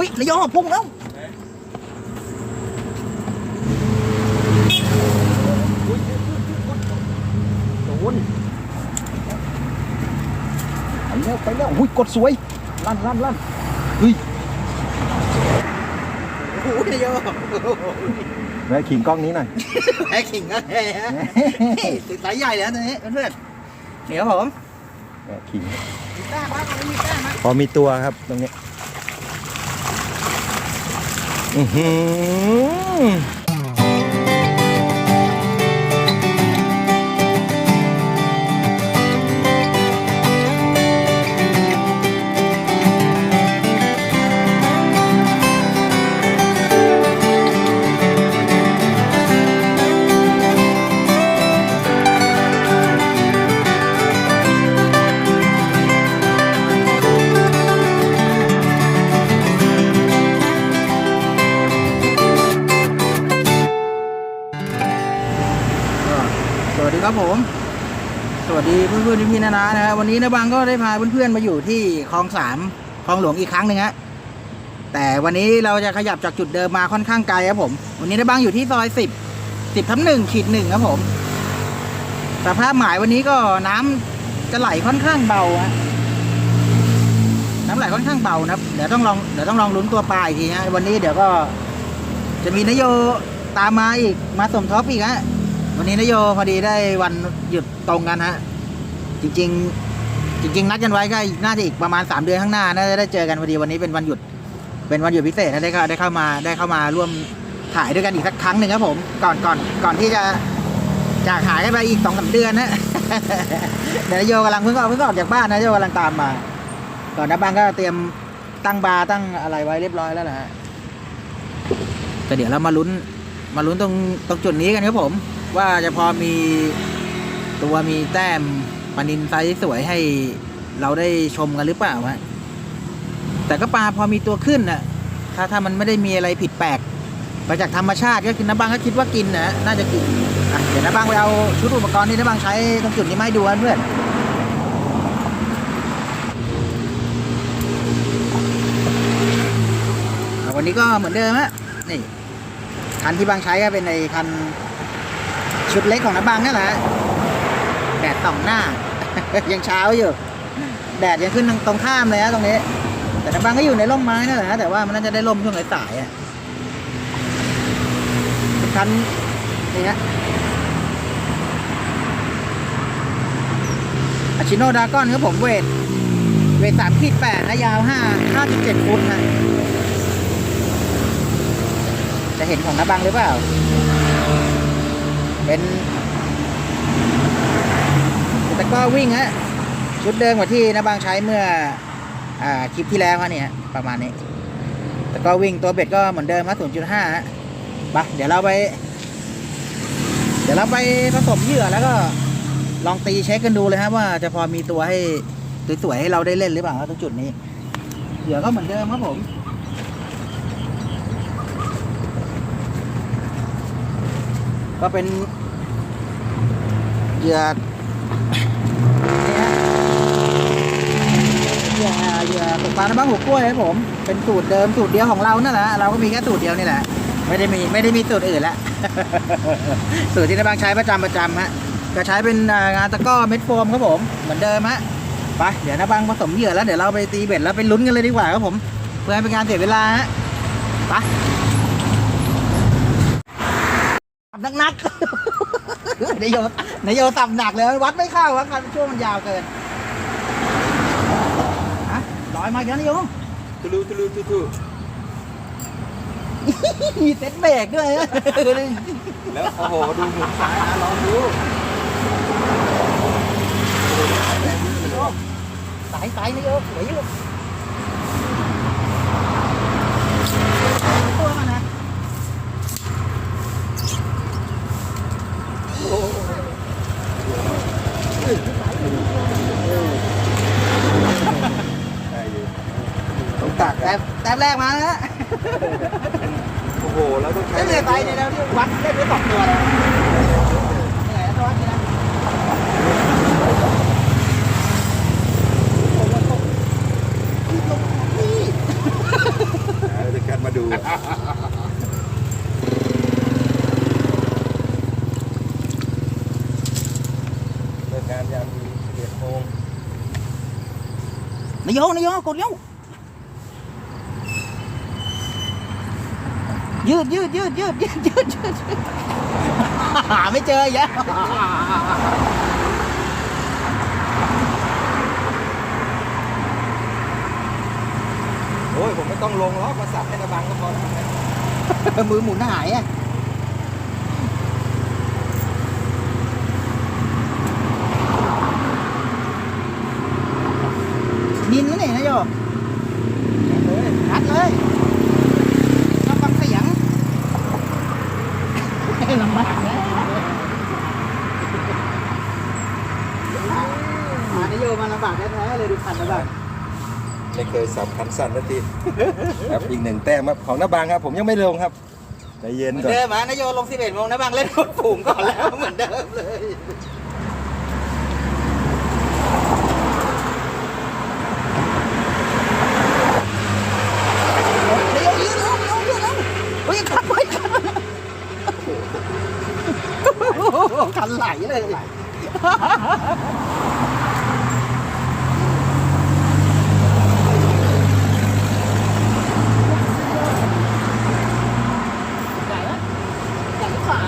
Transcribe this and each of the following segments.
หุ้ยนายโยพุ่งแล้วโดนไปแล้วไปแล้วหุ้ยกดสวย ลั่นลั่นลั่นเฮ้ยโอ้ยนายโยแม่ขิงกล้องนี้หน่อยแพ้ขิงก็แพ้ติดสายใหญ่แล้วนนี้เพื่อนๆเดี๋ยวผมแม่ขิงมีแต้มครับตรงนี้มีแต้มครับพอมีตัวครับตรงนี้ อือหือ เพื่อนๆพี่ๆนานานะครับวันนี้นะบังก็ได้พาเพื่อนๆมาอยู่ที่คลองสามคลองหลวงอีกครั้งหนึ่งฮะแต่วันนี้เราจะขยับจากจุดเดิมมาค่อนข้างไกลครับผม วันนี้นะบังอยู่ที่ซอยสิบสิบทับหนึ่งขีดหนึ่งครับผมสภาพหมายวันนี้ก็น้ำจะไหลค่อนข้างเบาฮะน้ำไหลค่อนข้างเบานะครับเดี๋ยวต้องลองเดี๋ยวต้องลองลุ้นตัวปลาอีกทีฮะวันนี้เดี๋ยวก็จะมีนโยตามมาอีกมาสมทบอีกฮะวันนี้นโยพอดีได้วันหยุดตรงกันฮะ จริง ๆ จริง ๆ นัดกันไว้ก็น่าจะอีกประมาณ 3 เดือนข้างหน้าน่าจะได้เจอกันพอดีวันนี้เป็นวันหยุด เป็นวันหยุดพิเศษนะได้เข้าได้เข้ามาได้เข้ามาร่วมถ่ายด้วยกันอีกสักครั้งหนึ่งครับผมก่อนก่อนก่อนที่จะจากหายกันไปอีกสองสาเดือนนะเดี๋ยวโยกำลังเพิ่งออกเพิ่งออกจากบ้านนะโยกำลังตามมา ก่อนนะบ้างก็เตรียมตั้งบาร์ตั้งอะไรไว้เรียบร้อยแล้วนะฮะแต่เดี๋ยวเรามาลุ้นมาลุ้นตรงตรงจุดนี้กันครับผม ว่าจะพอมีตัวมีแต้ม ปลานินไซส์สวยให้เราได้ชมกันหรือเปล่าฮะแต่ก็ปลาพอมีตัวขึ้นน่ะถ้าถ้ามันไม่ได้มีอะไรผิดแปลกไปจากธรรมชาติก็คือน้าบังก็คิดว่ากินนะน่าจะกินเดี๋ยวน้าบังไปเอาชุดอุปกรณ์ที่น้าบังใช้ตรงจุดนี้มาให้ดูกันเพื่อนวันนี้ก็เหมือนเดิมฮะนี่คันที่บางใช้ก็เป็นในคันชุดเล็กของน้ำบางนั่นแหละ แดดส่องหน้า ยังเช้าอยู่ แดดยังขึ้นตรงข้ามเลยนะตรงนี้ แต่น้ำบางก็อยู่ในร่มไม้นั่นแหละแต่ว่ามันน่าจะได้ร่มช่วงสายๆอะเป็นนี่ฮะอาชิโนดากอนครับผมเวท เวทสามขีดแปดนะยาวห้าห้าจุดเจ็ดฟุตนะจะเห็นของน้าบังหรือเปล่า เป็น แตะกร้อวิ่งฮะชุดเดิมกว่าที่น้าบังใช้เมื่ออ่าคลิปที่แล้วฮะเนี่ยประมาณนี้แตะกร้อวิ่งตัวเบ็ดก็เหมือนเดิมฮะ0.5ฮะไปเดี๋ยวเราไป เดี๋ยวเราไปผสมเหยื่อแล้วก็ลองตีเช็คกันดูเลยฮะว่าจะพอมีตัวให้สวยๆให้เราได้เล่นหรือเปล่าตรงจุดนี้เหยื่อก็เหมือนเดิมครับผมก็เป็นเหยื่อนี่ฮะ เหยื่อเหยื่อตกปลาในบ้านหัวกล้วยครับผม เป็นสูตรเดิมสูตรเดียวของเรานั่นแหละ เราก็มีแค่สูตรเดียวนี่แหละ ไม่ได้มีไม่ได้มีสูตรอื่นละ สูตรที่ในบางใช้ประจำประจำฮะ ก็ใช้เป็นงานตะกร้อเม็ดโฟมครับผม เหมือนเดิมฮะ ไป เดี๋ยวนะบางผสมเหยื่อแล้วเดี๋ยวเราไปตีเบ็ดแล้วไปลุ้นกันเลยดีกว่าครับผม เพื่อให้เป็นการเสียเวลาฮะ ไปสับหนักนายโยนายโยสับหนักเลย วัดไม่เข้าว่าคันช่วงมันยาวเกิน อยมาอีกแล้วนายโยตุลูตุลูตุตุมีเซ็ตเบรกด้วย แล้วโอ้โหดูหมุนซ้ายนะลองดูสายสายนายโยสวยอยู่ตัวมันนะโอ้โห ได้อยู่ ต้องตักแต้มแต้มแรกมาแล้วฮะ โอ้โหแล้วต้องใช้ ไม่เลยไปเนี่ยเราที่วัดได้ไปสองตัวแล้วนี่ไงตัววัดนี่นะโอ้โหตกนี่ตกนี่ เอ็ดโมง นายโยนายโยกดเร็วยืดยืดยืดยืดยืดยืดยืดหาไม่เจออีกแล้วโอ้ยผมไม่ต้องลงหรอกมาสับให้ระบังก็พอแล้วมือหมุนหายอะนินนะเนี่ ยนายโยเฮ้ยอัดเลยต้องฟังเสียงลำบากนะมานโยมาลำบากแท้ๆเลยดูคันลำบากไม่เคยสับคันสั้นนาทีครับอีกหนึ่งแต้มครับของน้าบางครับ ผมยังไม่ลงครับใจเย็นเหมือนก่อนเดิมอะนายโยลง11โมงนะบางเล่นรถฝูงก่อนแล้วเหมือนเดิมเลยนายโยยืนลงยืนลงยืนลงเฮ้ยขับไปขับ คันไหลเลย ใหญ่ไหมใหญ่หรือเปล่า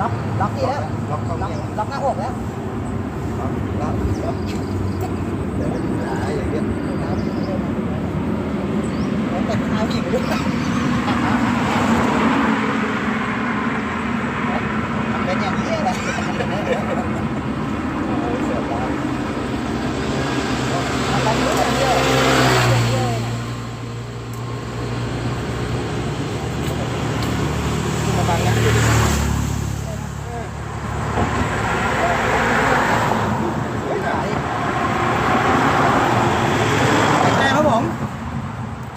ล็อกล็อกนี่แล้ว ล็อกเข้า ล็อก เนี่ย ล็อกหน้าอกแล้ว ล็อกล็อกล็อกแต่ไม่มีหายอย่างเงี้ย แต่เท้าหญิงด้วยมันเป็นอย่างนี้แหละ โอ้ยเสียดาย มันเป็นอย่างนี้เลย มาบังนะสวยหนา เป็นไงครับผม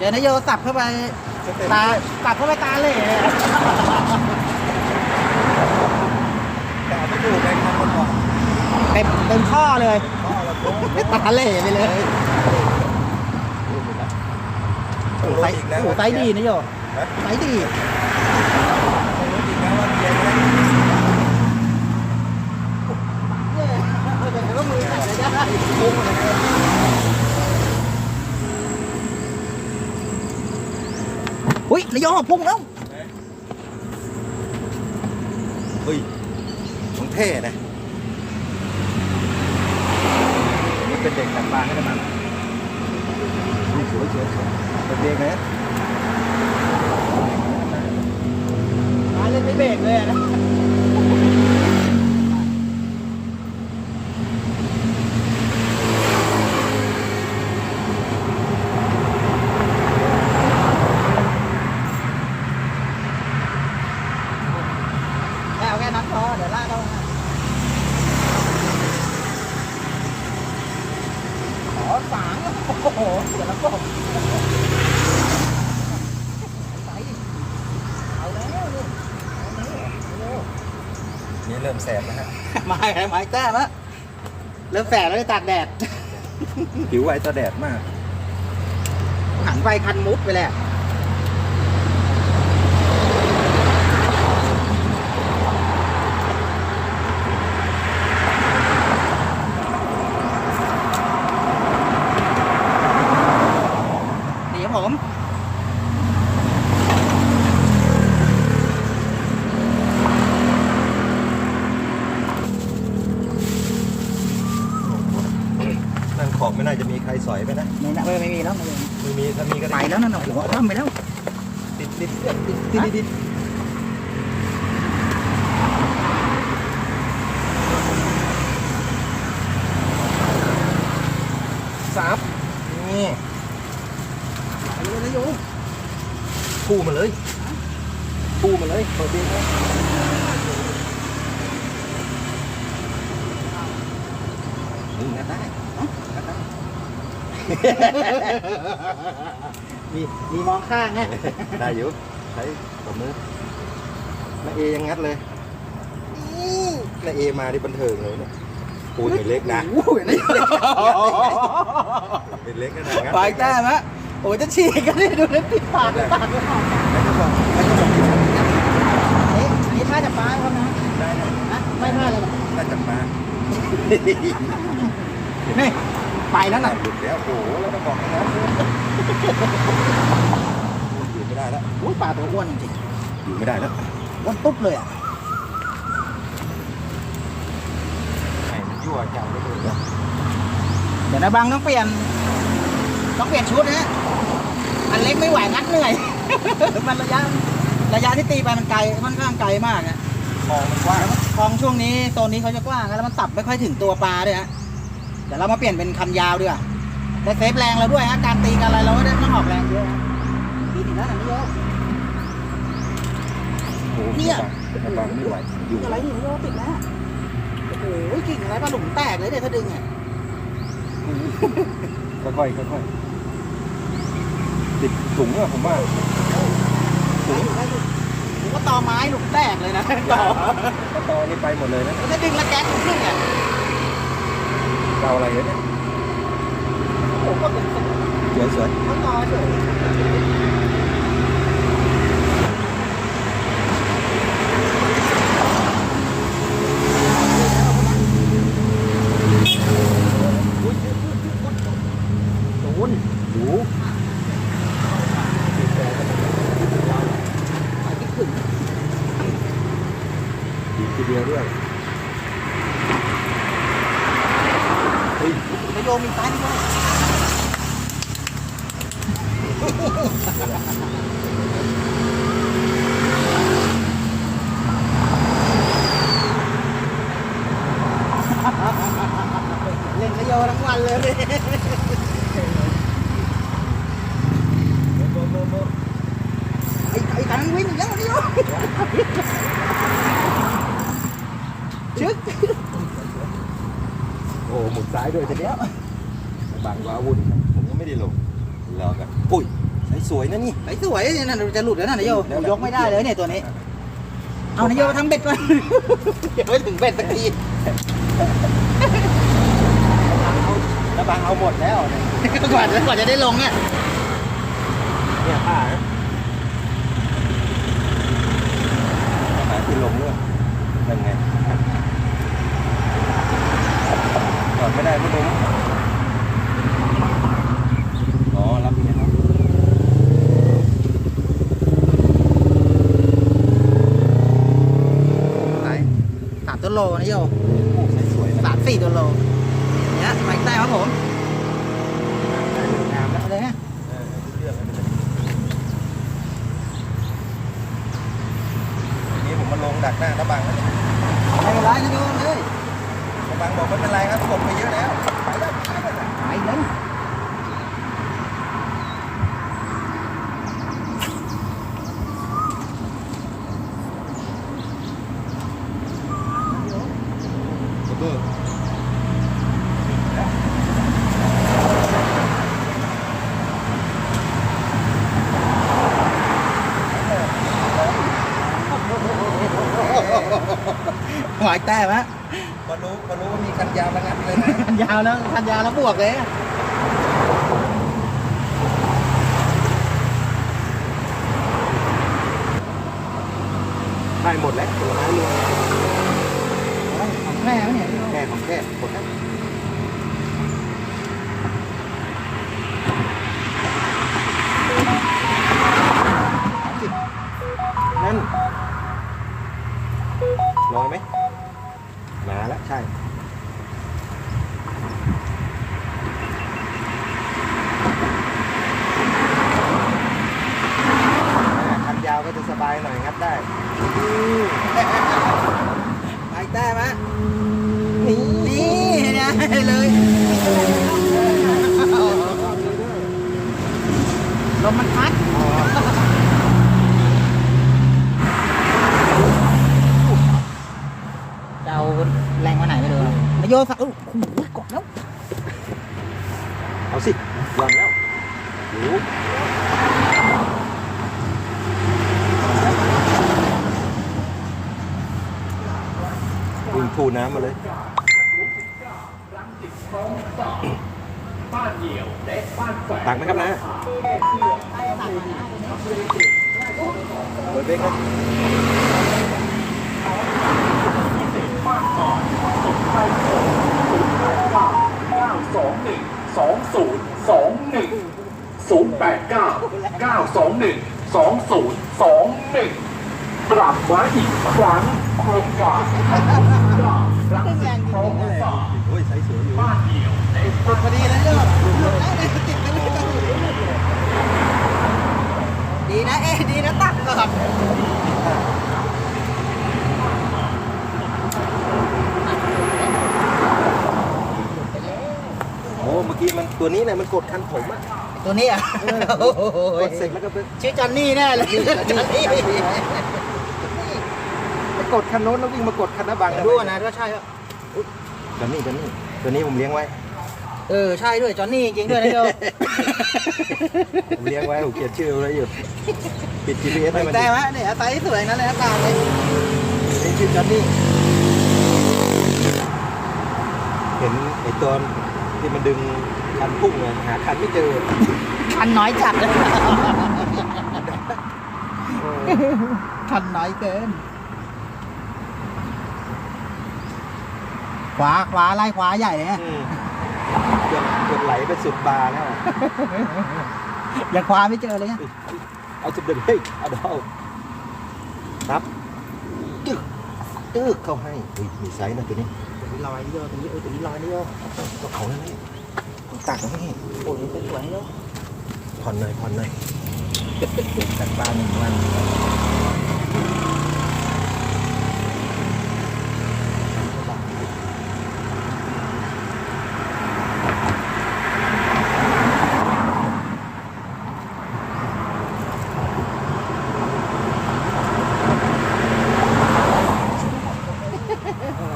เจอนายโยสับเข้าไปสเต็ปตาสับเข้าไปตาเล่เลยแต่ไม่ถูกในคันก่อนเต็มเต็มข้อเลยพ่อเราโค้งตาเล่ไปเลยโอ้ไซยส์อีกแล้วโอ้ไซส์ดีนะโยไซส์ดีต้องรู้อีกนะว่าเย็นไหมเนี่ยแต่ว่ามือสั่นเลยได้ พุ่งเลยนะอุ้ยนายโยพุ่งแล้วเฮ้ยของเท่นะนี่เป็นเด็กแต่งบางให้ได้มันนี่สวยสวยสวยเป็นเด็กนะมาเล่นไม่เบรกเลยอะนะแค่เอาแค่นั้นพอเดี๋ยวลากเข้ามาขอฝางโอ้โหเดี๋ยวแล้วก็ไปเอาแล้วนี่เอาแล้วเร็ว นี่เริ่มแสบนะฮะ มาไงไม้แต้มะเริ่มแสบแล้วไปตากแดด ผิวไวต่อแดดมาก หันไปคันมุดไปแล้วนี่ครับผม นั่นขอบไม่น่าจะมีใครสอยไปนะ ไม่นะไม่ไม่มีแล้วไม่มี ไม่มีถ้ามีก็ ไป ได้ แล้วนั่นน่ะหัวคว่ำไปแล้ว ติดติดติ ดติดติดติดซับนี่ไปเลยนะโยคู่มาเลยคู่มาเลยเปิดดีนะนี่งัดได้งัดได้มีมีมองข้างไงได้อยู่ใช้กับ มือน้าเอยังงัดเลยน้าเอมาที่บันเทิงเลยเนี่ยปูนเป็นเล็กนะโอ้ยนี่เป็นเล็กนะงัดไปแต้มะโอ้ยจะฉีกกันนี่ดูนะติดปากเลยปากเลยออกแล้วก็บอกแล้วก็บอกเอ๊ะอันนี้ทค่าจับปลาครับนะได้นะนะไม่พลาดเลยน่าจับมานี่ไปแล้วน่านะหลุดแล้วโอ้โหแล้วก็บอกนะอยู่ไม่ได้แล้วอุ้ยปลาตัวอ้วนจริง อยู่ไม่ได้แล้วๆอ้วนตุ๊บเลยอะไข่มันยั่วจังเลยเดี๋ยวนะบางต้องเปลี่ยน ต้องเปลี่ยนชุดนะฮะอันเล็กไม่ไหวงัดเหนื่อย มันระยะระยะที่ตีไปมันไกลค่อนข้างไกลมากอะมองมันกว้างคลองช่วงนี้โซนนี้เขาจะกว้างนะแล้วมันตับไม่ค่อยถึงตัวปลาด้วยฮะเดี๋ยวเรามาเปลี่ยนเป็นคันยาวดีกว่าได้เซฟแรงเราด้วยฮะการตีกันอะไรเราไม่ได้ต้องออกแรงเยอะฮะตีถึงแล้วนะไม่เยอะโอ้โห เนี่ยแต่บางไม่ไหวอยู่อะไรนี่ไม่เยอะติดแล้วโอ้โหกิ่งอะไรปลาหลุมแตกเลยเดี๋ยวถ้าดึงอะค่อยๆค่อยๆติดถุงอะผมว่าได้อยู่ได้อยู่ผมว่าตอไม้หลุมแตกเลยนะต่อก็ตอนี่ไปหมดเลยนะมันจะดึงแล้วแก๊สมันขึ้นอะเราอะไรเนี่ยโอ้โหก็เป็นสวยสวยเขาตอเฉย โดนหู ไปที่ขึ้น ดีทีเดียวด้วยเฮ้ย นายโยมมีซ้ายนี่ด้วยเล่นนายโยทั้ง วันเลยไอ้ไอ้กันวิ่งอย่างนี้โยชึกโอ้หมุนซ้ายด้วยทีเนี้ยบางว้าวุ่นผมก็ไม่ได้ลงรอกันอุ้ยใช้สวยนะนี่ไอ้สวยนี่นั่นจะหลุดแล้วนะนายโยยวยกไม่ได้เลยเนี่ยตัวนี้ เอานายโยทำเบ็ดก่อนเดี๋ยวไม่ถึงเบ็ดสักที บางเอาหมดแล้วเนี่ยกว่าจะกว่าจะได้ลงเนี่ยเนี่ยผ้านะหาที่ลงด้วยนั่นไงจอดไม่ได้พี่นุ้มอ๋อรับเนี่ยครับไหนสามตัวโลนายโยสามสี่ตัวโลเนี่ยไม้แต้มครับผม ได้เลยงามแล้ว เอาเลยฮะ เออเลือกเลยทีนี้ผมมาลงดักหน้าตะบังแล้วเนี่ย ไม่เป็นไรนายโยเลย ตะบังบอกไม่เป็นไรครับกดไปเยอะแล้วไปแล้วไปแล้ว ไปเลย ขอโทษ ไม้แต้มฮะ พอรู้พอรู้ว่ามีกันยาวระงับเลยนะคันยาวแล้วคันยาวแล้วบวกเลยอะได้หมดแล้วผลไม้รวมของแม่ไหมเนี่ยแค่ของแค่หมดแล้วนั่นลอยไหมมาแล้วใช่ อ่าคันยาวก็จะสบายหน่อยงับได้ ไม้แต้มฮะนี่นี่เนี่ยเลยลมมันพัด จะเอาแรงมาไหนไม่รู้นา ยโยสักโอ้โหกดแล้ว เอาสิหย่อนแล้วโอ้โหวิ่งทูน้ำมาเลย ตักไหมครับนะเปิดเบรกครับ 21 20 21 089 921 2021 ปรับไว้อีกครั้งโครงการรังสิตคลองสาบ้านเดี่ยวเด็พอดีนะเนี่ยติดไปเลย ตัวนี้แหละมันกดคันผมอะตัวนี้อะกดเสร็จแล้วก็ไปชื่อจอนนี่แน่เลยจอนนี่ไปกดคันโน้นแล้ววิ่งมากดคันหน้าบังดูนะว่าใช่ป่ะจอนนี่จอนนี่ตัวนี้ผมเลี้ยงไว้ เออใช่ด้วยจอนนี่จริงด้วยนะโยผมเลี้ยงไว้ผมเขียนชื่อไว้อยู่ปิด GPS ให้มันแต่ว่าเนี่ยไซส์สวยนั่นเลยนะตามเลยนี่ชื่อจอนนี่เห็นไอ้ตอนที่มันดึง คันพุ่งเลยหาคันไม่เจอคันน้อยจัดเลยคันน้อยเกิน ขวาขวาไล่ขวาใหญ่เลยฮะอืมเกือบเกือบไหลไปสุดบาร์แล้วอะยังขวาไม่เจอเลยฮะเอาสุดเด็ดเฮ้ยเอาเดาครับตึ๊กตึ๊กเข้าให้เฮ้ยมีไซส์นะตัวนี้ลอยโยตรงนี้เออตรงนี้ลอยนี่โยก็เขานั่นแหละ ตักให้โอ้ยสวยโยผ่อนหน่อยผ่อนหน่อยตักปลาหนึ่งวัน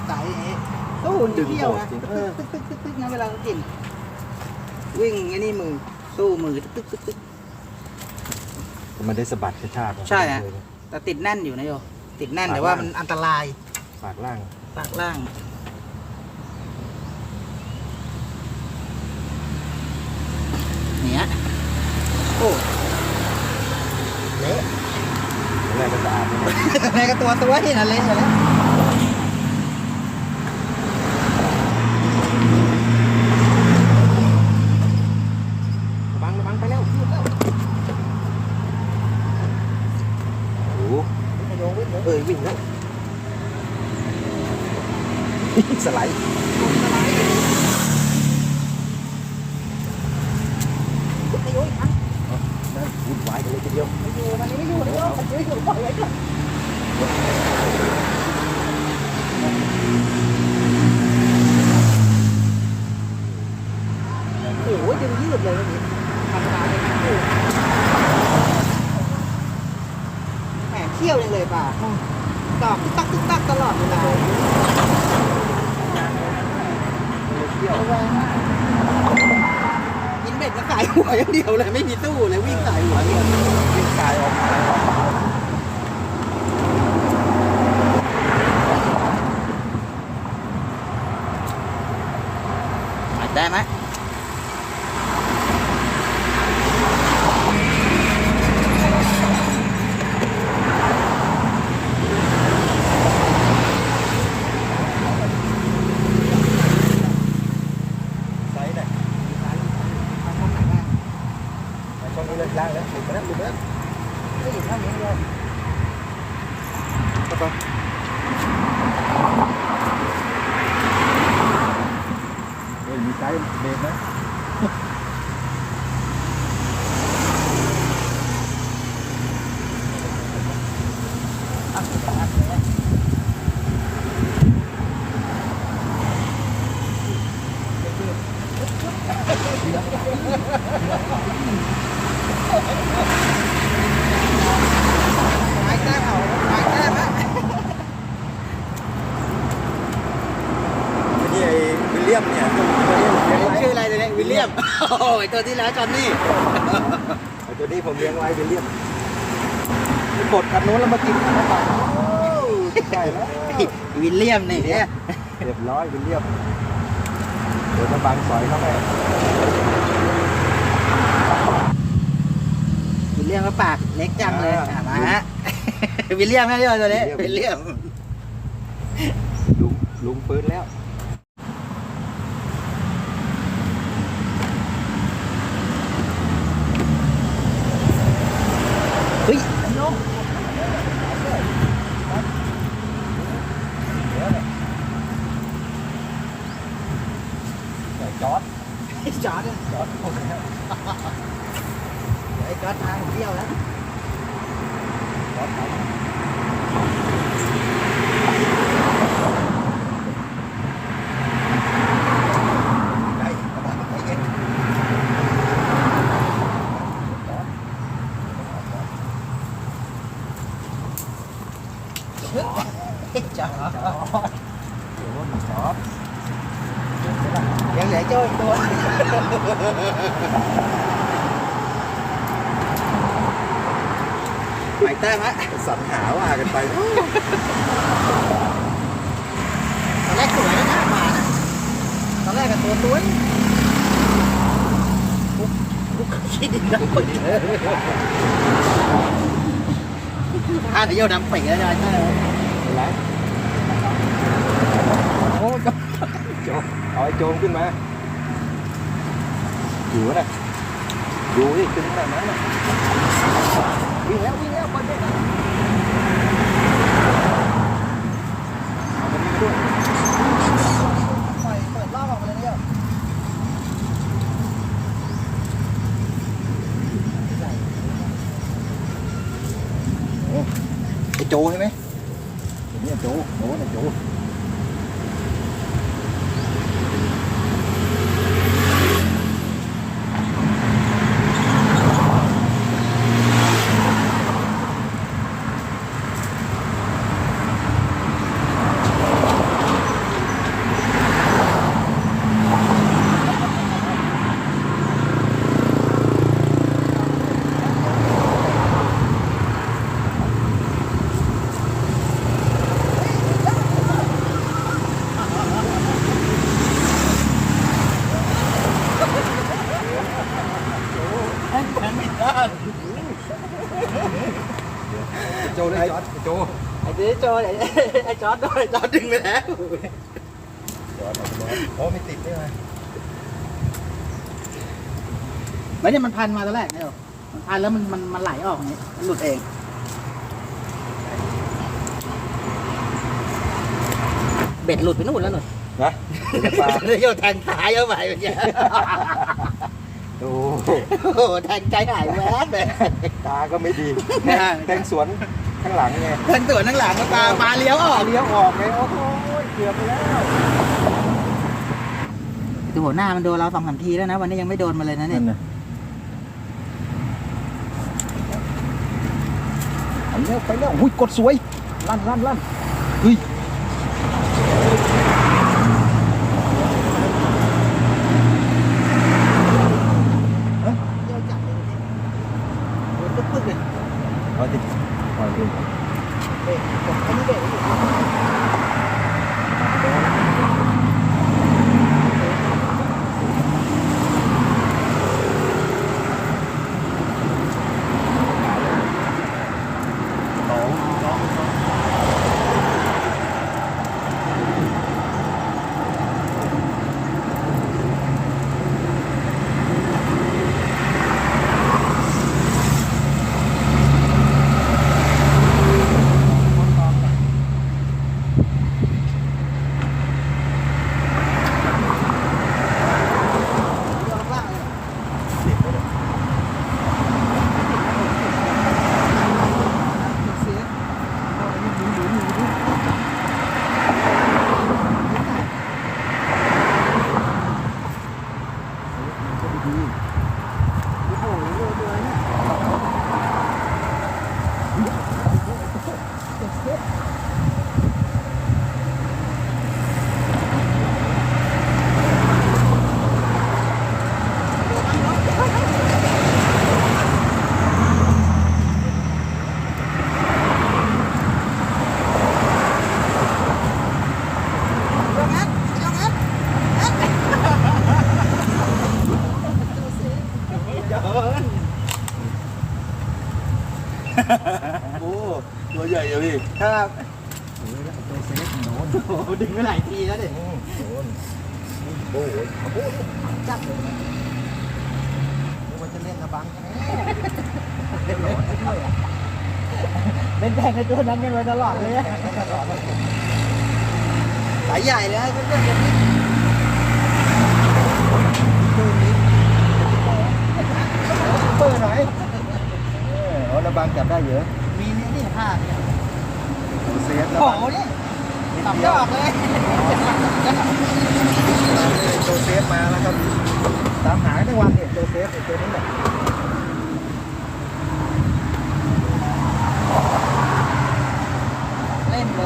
สายอย่างนี้ตู้ดึงเที่ยวนะตึ๊กตึ๊กตึ๊กตึ๊กตึ๊กนะเวลาเขากิน วิ่งไอ้นี่มือตู้มือตึ๊กตึ๊กตึ๊กตึ๊ก มันได้ สะบัดกระชากใช่ฮะแต่ติดแน่นอยู่นะโยติดแน่นแต่ว่ามันอันตรายปากล่างปากล่าง เนี่ยโอ้เละแรกก็สะอาดนะ ในกระตัวตัวนี่นะเละหมดแล้ว ระวังระวังไปแล้วโอ้โหเอ้ยวิ่งแล้วสไลด์ได้วุ่นวายกันเลยทีเดียวอยู่มันไม่อยู่เลยมันอยู่อยู่ปล่อยไว้ก่อนโอ้โหดึงยืดเลยวันนี้ทำงานเลยโอ้โหแหมเที่ยวยังเลยป่ะต อกตึ๊กตักตึ๊กตักตลอดเวลาเที่ยวกินเบ็ดก็ขายหัวอย่างเดียวเลยไม่มีตู้เลยวิ่งขายหัวเดียววิ่งสายออกมา ได้ไหม ไซส์ไหนช่องนี้เลยล่างแล้วหลุดไปแล้วหลุดไปแล้ว ก็อยู่เท่านี้เลย เข้าไป เฮ้ยมีไซส์เบรกนะ ไม้แต้มเอาไม้แต้มฮะ นี่ไอ้วิลเลียมเนี่ยตัวนี้ผมเลี้ยงไว้ ชื่ออะไรตัวนี้วิลเลียม โอ้ย ตัวที่แล้วจอนนี่ไอ้ตัวนี้ผมเลี้ยงไว้วิลเลียมไปกดคันโน้นแล้วมากินคันนั้นไปใช่แล้ววิลเลียมนี่เนี่ยเรียบร้อยวิลเลียมเดี๋ยวมาบังสอยเขาแม่วิลเลียมก็ปากเล็กจังเลยอะมาฮะวิลเลียมแม่เดียวตัวนี้วิลเลียมลุงลุงฟื้นแล้ว Úi. Chót. Chót. Chót. Đấy, chót ăn một kêu đó. Chót. แต้มฮะสรรหาว่ากันไปตอนแรกสวยนะหน้าหมานะตอนแรกกับตัวตัวนี่ปุ๊บปุ๊บขี้ดินดำปีเลยถ้าเดี๋ยวดำปีแล้วใช่ไหมเป็นไรโอ้ยโจมเอาไอ้โจมขึ้นมาอยู่นะอยู่ดิขึ้นขนาดนั้นน่ะ วิ่งแล้ววิ่งแล้วคนเด็กเอาคนนี้มาด้วยปล่อยเปิดรอบออกมาเลยเนี่ยไอ้โจใช่ไหมเนี่ยโจโจนะโจ แข็งแข็งไม่ได้ ไอ้โจเลยจอดไอ้โจ ไอ้เจ๊โจไอ้ไอ้จอร์ดด้วยจอร์ดดึงไปแล้วจอดโอ้ไม่ติดได้ไหมไม่เนี่ยมันพันมาตอนแรกเนี่ยหรอมันพันแล้วมันมันมันไหลออกอย่างนี้มันหลุดเองเบ็ดหลุดไปนู่นแล้วหนูนะปลาโยนแทงท้ายเข้าไปเมื่อกี้โอ้โอ้โหแทงใจหายแวบเลยตาก็ไม่ดีแทงสวน ข้างหลังไงแทงตัวนั่งหลังก็ตาปลาเลี้ยวออกเลี้ยวออกไงโอ้โหเกือบไปแล้วดูหัวหน้ามันโดนเราสองสามทีแล้วนะ วันนี้ยังไม่โดนมาเลยนะเนี่ยนะไปแล้วไปแล้วอุ้ยกดสวยลั่นลั่นลั่นเฮ้ย ในตัวนั้นกันมาตลอดเลยสายใหญ่เลยเพื่อนๆตัวนี้เปอร์หน่อยเออระบังจับได้เยอะ มีนี่นี่ผ้าเนี่ยดูเซฟระโอ้บังโหนี่ตับยอดเลยโจเซฟมาแล้วครับ ตามหาทั้งวันเนี่ยโจเซฟตัวนี้แหละ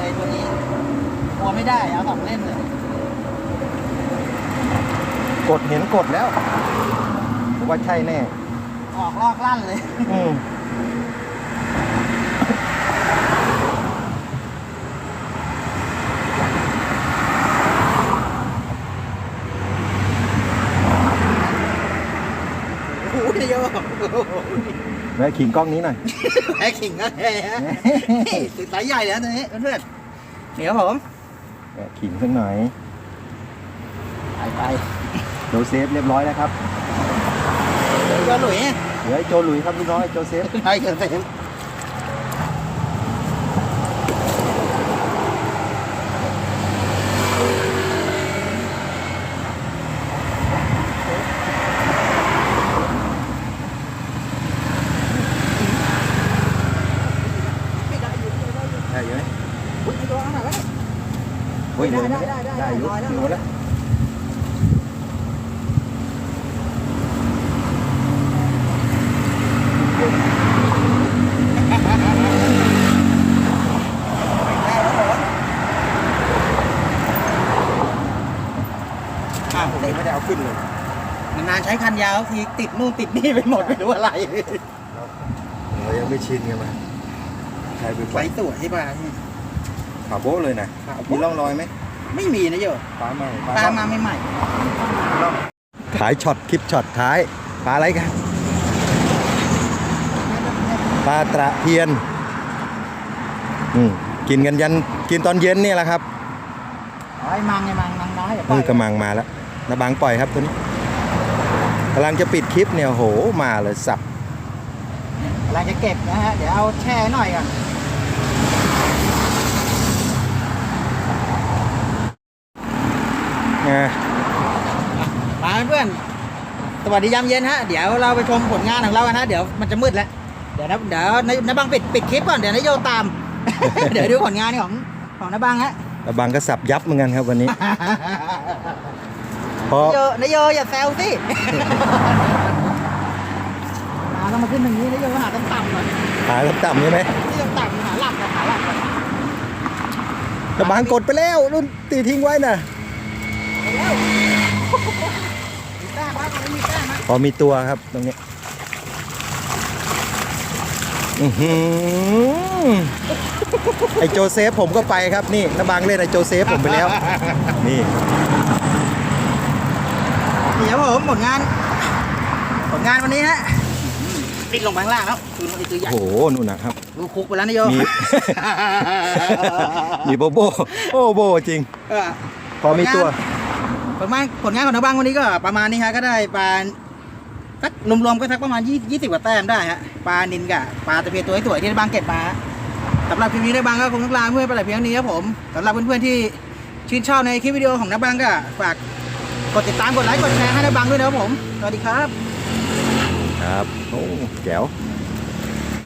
เล่นเลยตัวนี้กลัวไม่ได้เอาสองเล่นเลยกดเห็นกดแล้วผมว่าใช่แน่ ออกลอกลั่นเลย อืม โอ้โหนายโย แม่ขิงกล้องนี้หน่อยแพ้ขิงก็แพ้ฮะติดสายใหญ่แล้วตัวนี้เพื่อนๆเดี๋ยวผมแม่ขิงสักหน่อยไปไปโจเซฟเรียบร้อยแล้วครับเดี๋ยวก็หลุยเหลือไอ้โจหลุยครับพี่น้อยโจเซฟใช่เกินเต็มได้อยู่ ได้อยู่ไหม อุ๊ยตัวอะไรวะเนี่ย เฮ้ย ได้ เลย ได้ได้ได้ ได้อยู่ ร้อยแล้ว อยู่แล้ว อ้าว ผมยังไม่ได้เอาขึ้นเลย นานๆใช้คัน ยาวทีติดนู่นติดนี่ไปหมดไม่รู้อะไรเรายังไม่ชินกันมาใช้ไปไฟสวยใช่ป่ะขาวโบ๊ะเลยนะ ขาวโบ๊ะ มีร่องรอยไหมไม่มีนะโยปลาใหม่ปลามาใหม่ถ่ายช็อตคลิปช็อตท้ายปลาอะไรกันปลาตระเพียนอืมกินกันยันกินตอนเย็นเนี่ยแหละครับๆอ๋อไอ้มังไอ้มังมังน้อยเดี๋ยวปล่มืออยกำลังมาแล้วนะบางปล่อยครับตัวนี้ กำลังจะปิดคลิปเนี่ยโหมาเลยสับกำลังจะเก็บนะฮะ เดี๋ยวเอาแช่หน่อยก่อนไงมาเพื่อน สวัสดียามเย็นฮะ เดี๋ยวเราไปชมผลงานของเรากันฮะ เดี๋ยวมันจะมืดแล้ว เดี๋ยวนะเดี๋ยวนะนะบังปิดปิดคลิปก่อน เดี๋ยวนายโยตาม เดี๋ยวดูผลงานของของนะบังฮะนะบางก็สับยับเหมือนกันครับวันนี้ เพราะ นายโยนายโยอย่าแซวสิมาต้องมาขึ้นตรงนี้นายโยหาต่ำๆหน่อยหาต่ำๆใช่ไหมที่ต่ำๆหาหลักก่อนหาหลักก่อนนะบางกดไปแล้วรุ่นตีทิ้งไว้น่ะมีแต้มมากไม่มีแต้มมากพอมีตัวครับตรงนี้อื้อหือไอโจเซฟผมก็ไปครับนี่นะบางเล่นไอโจเซฟผมไปแล้ว นี่ เดี๋ยวผมผลงาน ผลงานวันนี้ฮะติดลงไปข้างล่างแล้วคือมันคือใหญ่โอ้โหนู่นนะครับดูคุกไปแล้วนะโยมี มีโบโบโอ้โบจริง เออ พอมีตัว ผลงานผลงานของนักบ้างวันนี้ก็ประมาณนี้ฮะก็ได้ปลาสักรวมๆก็สักประมาณยี่ยี่สิบกว่าแต้มได้ฮะปลานินกับปลาตะเพียนตัวสวยๆที่นักบ้างเก็บมาฮะสำหรับคลิปนี้นักบ้างก็คงต้องลาเพื่อนไปแต่เพียงเท่านี้ครับผมสำหรับเพื่อนๆที่ชื่นชอบในคลิปวิดีโอของนักบ้างก็ฝาก กดติดตามกดไลค์กดแชร์ให้นักบ้างด้วยนะครับผม สวัสดีครับ ครับ โอ้แจ๋ว